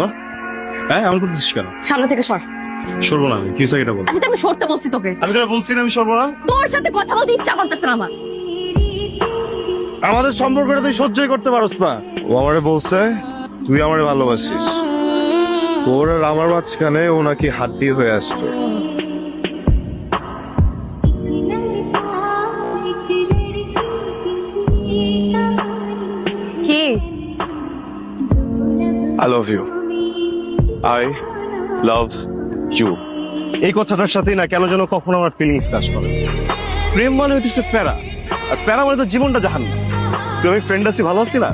তো? হ্যাঁ এমন করতেছিস কেন? সামনে থেকে সর। সরবো না আমি এটা বল। আচ্ছা আমি সরতে বলছি তোকে। আমি তোরা বলছি না আমি সরবো না। তোর সাথে কথা বলতে ইচ্ছা করতেছে না আমার। আমাদের সম্পর্কটা তুই সহ্যই করতে পারস না। ও আমারে বলছে তুই আমারে ভালোবাসিস। তোর আর আমার মাঝখানে ও নাকি হাড্ডি হয়ে আসবে। I love you I love you এই কথাটার সাথেই না কেন যেন কখনো আমার ফিলিংস কাজ করে। প্রেম মানে হচ্ছে প্যারা। আর প্যারা মানে তো জীবনটা জাহান। তুই আমি ফ্রেন্ড আছি ভালো আছি না?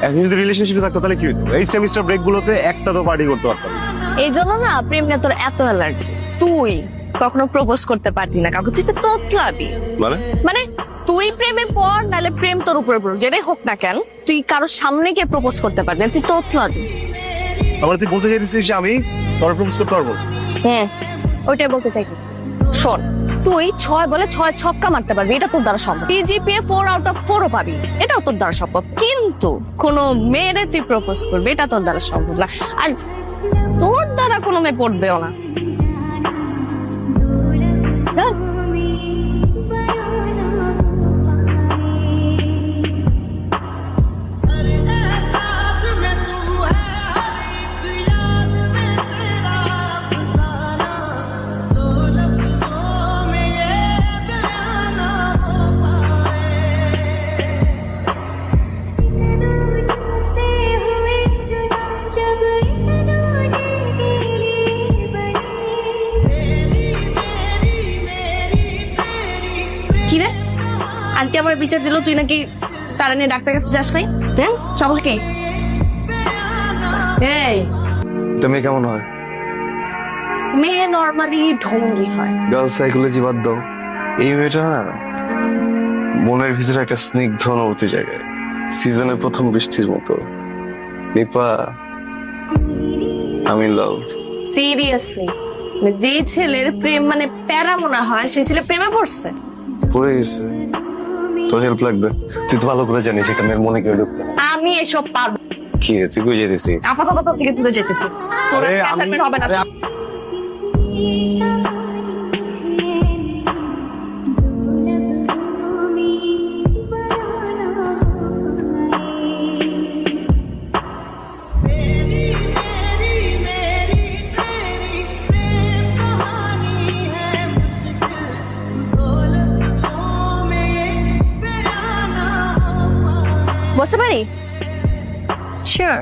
এখন যদি রিলেশনশিপে থাকতো তাহলে কি হতো এই সেমিস্টার ব্রেক গুলোতে একটা তো পার্টি করতে পারতাম। না। এই জন্য না প্রেম নিয়ে তোর এত অ্যালার্জি তুই কখনো প্রপোজ করতে পারতি না কাউকে। তুই তো তোতলাবি। মানে? মানে তুই প্রেমে পড় নাহলে প্রেম তোর উপরে পড়ুক। যেটাই হোক না কেন তুই কারোর সামনে গিয়ে প্রপোজ করতে পারবি না তুই তোতলাবি আমার তুই বলতে চাইতেছিস যে আমি তোর প্রপোজ করতে পারব হ্যাঁ ওইটাই বলতে চাইতেছি। শোন তুই ছয় বলে ছয় ছক্কা মারতে পারবি এটা তোর দ্বারা সম্ভব। টিজিপিএ ফোর আউট অফ ফোরও পাবি এটাও তোর দ্বারা সম্ভব। কিন্তু কোন মেয়েরে তুই প্রপোজ করবি এটা তোর দ্বারা সম্ভব না। আর তোর দ্বারা কোনো মেয়ে পড়বেও না। আন্টি আমার বিচার দিল তুই নাকি তারা নিয়ে ডাক্তার কাছে যাস নাই? হ্যাঁ? সবল কে? এই। এটা কেমন হয়? মেয়ে নর্মালি ঢঙ্গি হয়। গার্ল সাইকোলজি বাদ দাও। এই মেয়েটা না মনের ভিতরে একটা স্নিগ্ধ অনুভূতি জায়গায় সিজনের প্রথম বৃষ্টির মতো। নিপা আমি লাভ সিরিয়াসলি যে ছেলের প্রেম মানে প্যারা মনে হয় সেই ছেলে প্রেমে পড়ছে? পড়ে গেছে। তোর হেল্প লাগবে। তুই তো ভালো করে জানিস এটা মেয়ের মনে কেউ ঢুকবে আমি এসব পারব। কি রে, তুই বুঝে দিছিস আপাতত তোর থেকে দূরে যেতেছি। আরে আমি হবে না। পারি শিওর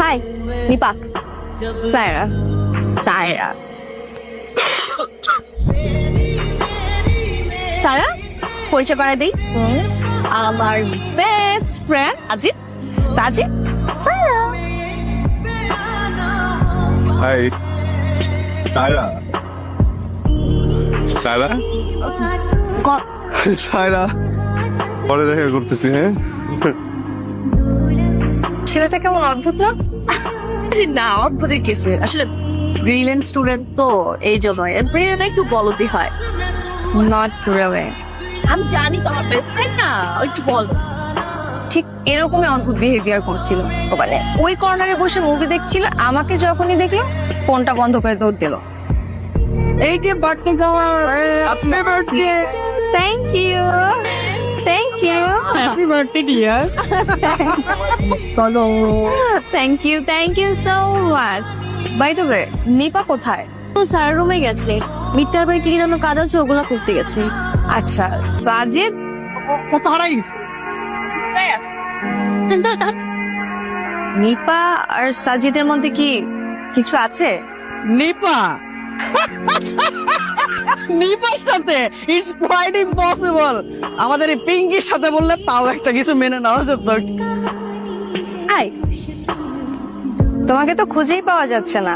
হাই নিপা সায়রা সায়রা সারা পরিচয় করাই দিই। আমার best friend Ajit Sajid Saira hi Saira Saira Saira পরে দেখা করতেছি হ্যাঁ? ছেলেটা কেমন অদ্ভুত না? না অদ্ভুত কেসে আসলে ব্রিলিয়েন্ট স্টুডেন্ট তো এই জন্য ব্রিলিয়েন্ট একটু বলদি হয়। নট রিয়েলি আমি জানি তো আমার বেস্ট ফ্রেন্ড না একটু বল। ঠিক এরকমই অদ্ভুত বিহেভিয়ার করছিল। মানে ওই কর্নারে বসে মুভি দেখছিল আমাকে যখনই দেখল ফোনটা বন্ধ করে দৌড় দিল। এই যে বার্থডে গাওয়ার you thank you happy birthday dear চলো thank you thank you so much by the way Nipa কোথায়? ও স্যার রুমে গেছে। মিটার বাই কি যেন কাজ আছে ওগুলা করতে গেছে। আচ্ছা সাজিদ? কত হারাই নিপা আর সাজিদের মধ্যে কি কিছু আছে? নিপা? নিপার সাথে ইটস কোয়াইট ইম্পসিবল আমাদের এই পিঙ্কির সাথে বললে তাও একটা কিছু মেনে নেওয়া যেত। আই তোমাকে তো খুঁজেই পাওয়া যাচ্ছে না।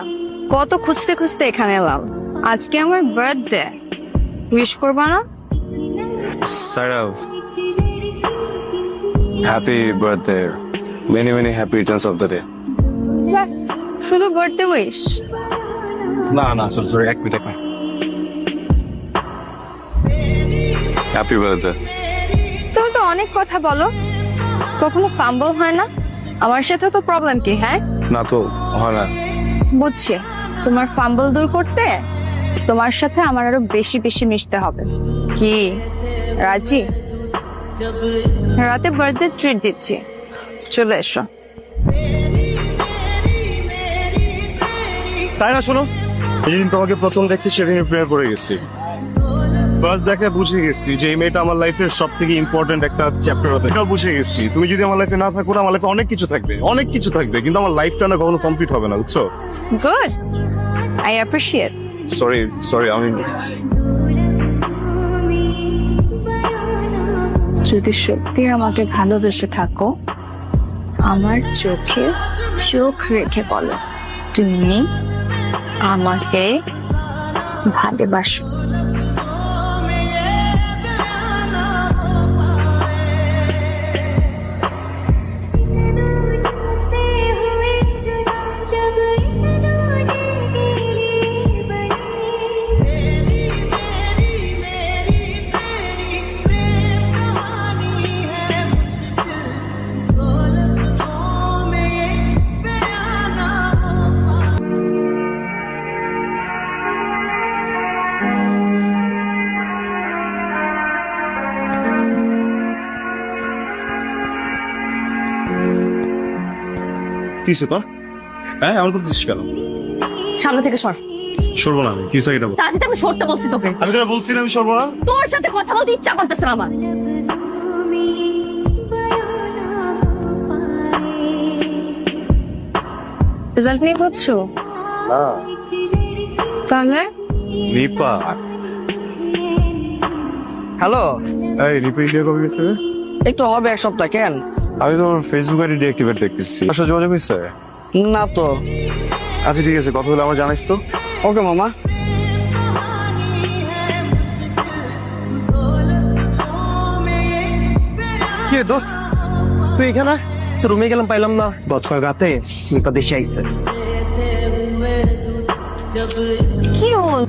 কত খুঁজতে খুঁজতে এখানে এলাম। আজকে আমার বার্থডে উইশ করবা না? Saira happy birthday many many happy returns of the day ব্যাস শুধু বার্থডে উইশ না না সরি সরি এক মিনিট এক মিনিট। হ্যাপি বার্থডে তুমি তো অনেক কথা বলো। কখনো ফাম্বল হয় না? আমার সাথে তো প্রবলেম কি হ্যাঁ? না তো হয় না। বুঝছি। তোমার ফাম্বল দূর করতে তোমার সাথে আমার আরও বেশি বেশি মিশতে হবে। কি? রাজি? রাতে বার্থডে ট্রিট দিচ্ছি। চলে এসো। তাই না শোনো। যেদিন তোমাকে প্রথম দেখছি সেদিন প্রেয়ার করে গেছি। ফার্স্ট দেখে বুঝে গেছি যে এই মেয়েটা আমার লাইফের সব থেকে ইম্পর্টেন্ট একটা চ্যাপ্টার হতে এটাও বুঝে গেছি। তুমি যদি আমার লাইফে না থাকো আমার লাইফে অনেক কিছু থাকবে অনেক কিছু থাকবে কিন্তু আমার লাইফটা না কখনো কমপ্লিট হবে না বুঝছ? Good I appreciate sorry sorry আমি যদি সত্যি আমাকে ভালোবেসে থাকো আমার চোখে চোখ রেখে বলো তুমি আমাকে ভালোবাসো। কি তোর হ্যাঁ আমার করতেছিস কেন? সামনে থেকে সর। সরবো না আমি কি হয়েছে এটা বল। তাজিদ আমি সরতে বলছি তোকে। আমি তোরা বলছি না আমি সরবো না। তোর সাথে কথা বলতে ইচ্ছা করতেছে না আমার। রেজাল্ট নিয়ে ভাবছ? না। তাহলে? রিপা হ্যালো? এই রিপা ইন্ডিয়া কবে গেছে এই তো হবে এক সপ্তাহ কেন? আমি তোর ফেসবুক আইডি ডিঅ্যাক্টিভেট দেখতেছি। আসলে যোগাযোগ হয়েছে না তো। আচ্ছা ঠিক আছে কথা বলে আমার জানাইস তো। ওকে মামা। কি রে দোস্ত? তুই এখানে? তো রুমে গেলাম পাইলাম না। গতকাল রাতে রিপা দেশে আইছে। কি ওর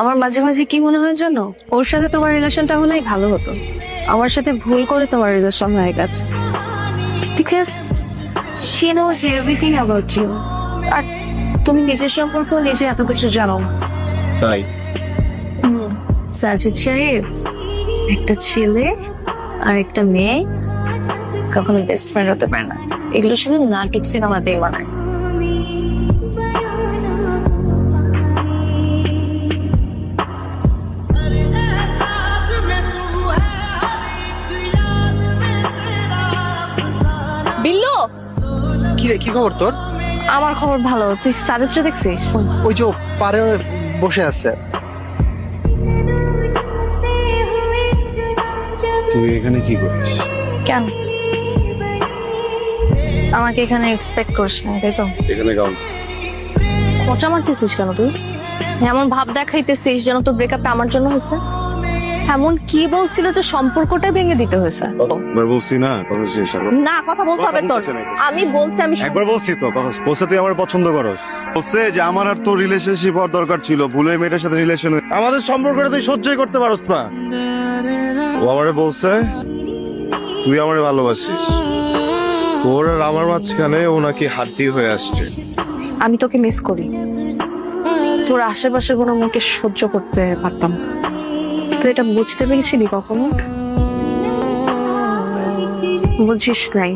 আমার মাঝে মাঝে কি মনে হয় জানো? ওর সাথে তোমার রিলেশনটা হলেই ভালো হতো। আমার সাথে ভুল করে তোমার রিলেশন হয়ে গেছে। Because she knows everything about you আর তুমি নিজের সম্পর্ক নিজে এত কিছু জানো। তাই? সাজিদ সাহেব একটা ছেলে আর একটা মেয়ে কখনো বেস্ট ফ্রেন্ড হতে পারে না। এগুলো শুধু নাটক সিনেমাতেই বানায়। কি রে কি খবর তোর? আমার খবর ভালো। তুই সাজিদটা দেখছিস? ওই যে পারে বসে আছে। তুই এখানে কি করিস? কেন? আমাকে এখানে এক্সপেক্ট করিস না তাই তো? এখানে কাউন খোঁচা মারতেছিস কেন তুই? এমন ভাব দেখাইতেছিস যেন তোর ব্রেকআপটা আমার জন্য হয়েছে? এমন কি বলছিল যে সম্পর্কটা ভেঙে দিতে হয়েছে? একবার বলছি না কথা শেষ না কথা বলতে হবে তোর? আমি বলছি আমি একবার বলছি তো বলছে তুই আমার পছন্দ করস। বলছে যে আমার আর তোর রিলেশনশিপ হওয়ার দরকার ছিল ভুলে মেয়েটার সাথে রিলেশন আমাদের সম্পর্কটা তুই সহ্যই করতে পারস না। ও আমারে বলছে তুই আমারে ভালোবাসিস। তোর আর আমার মাঝখানে ও নাকি হাড্ডি হয়ে আসছে। আমি তোকে মিস করি। তোর আশেপাশে কোনো মেয়েকে সহ্য করতে পারতাম না। তুই এটা বুঝতে পেরেছিলি কখনো? বুঝিস নাই।